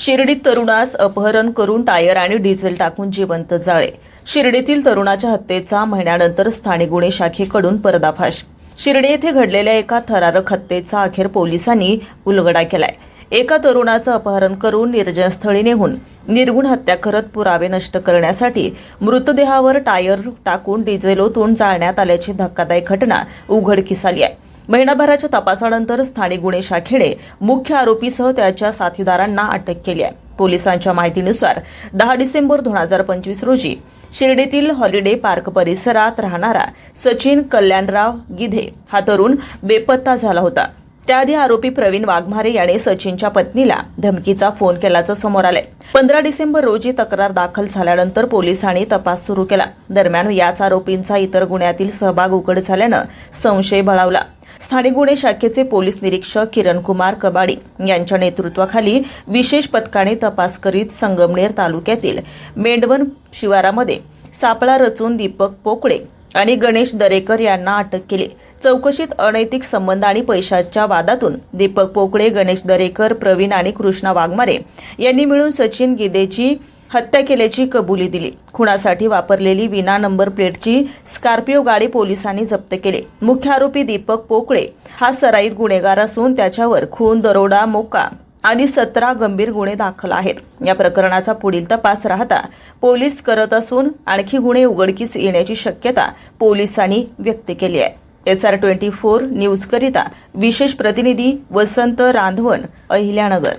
शिर्डीत तरुणास अपहरण करून टायर आणि डिझेल टाकून जिवंत जाळे. शिर्डीतील तरुणाच्या हत्येचा महिन्यानंतर स्थानिक गुन्हे शाखेकडून पर्दाफाश. शिर्डी येथे घडलेल्या एका थरारक हत्येचा अखेर पोलिसांनी उलगडा केलाय. एका तरुणाचं अपहरण करून निर्जनस्थळी नेहून निर्गुण हत्या करत पुरावे नष्ट करण्यासाठी मृतदेहावर टायर टाकून डिझेल ओतून जाळण्यात आल्याची धक्कादायक घटना उघडकीस आली आहे. महिनाभराच्या तपासानंतर स्थानिक गुन्हे शाखेने मुख्य आरोपीसह त्याच्या साथीदारांना अटक केली आहे. पोलिसांच्या माहितीनुसार दहा डिसेंबर दोन हजार पंचवीस रोजी शिर्डीतील हॉलिडे पार्क परिसरात राहणारा सचिन कल्याणराव गिधे हा तरुण बेपत्ता झाला होता. त्याआधी आरोपी प्रवीण वाघमारे याने सचिनच्या पत्नीला धमकीचा फोन केल्याचं समोर आलंय. पंधरा डिसेंबर रोजी तक्रार दाखल झाल्यानंतर पोलिसांनी तपास सुरू केला. दरम्यान याच आरोपींचा इतर गुन्ह्यातील सहभाग उघड झाल्यानं संशय बळावला. स्थानिक गुन्हे शाखेचे पोलीस निरीक्षक किरण कुमार कबाडी यांच्या नेतृत्वाखाली विशेष पथकाने तपास करीत संगमनेर तालुक्यातील मेंढवन शिवारामध्ये सापळा रचून दीपक पोकळे आणि गणेश दरेकर यांना अटक केली. चौकशीत अनैतिक संबंध आणि पैशाच्या वादातून दीपक पोकळे गणेश दरेकर प्रवीण आणि कृष्णा वाघमारे यांनी मिळून सचिन गिदेची हत्या केल्याची कबुली दिली. खुणासाठी वापरलेली विना नंबर प्लेटची स्कॉर्पिओ गाडी पोलिसांनी जप्त केली. मुख्य आरोपी दीपक पोकळे हा सराईत गुन्हेगार असून त्याच्यावर खून दरोडा मोका आणि सतरा गंभीर गुन्हे दाखल आहेत. या प्रकरणाचा पुढील तपास राहता पोलीस करत असून आणखी गुन्हे उघडकीस येण्याची शक्यता पोलिसांनी व्यक्त केली आहे. एस आर ट्वेंटी फोर न्यूजकरिता विशेष प्रतिनिधी वसंत रांधवन अहिल्यानगर.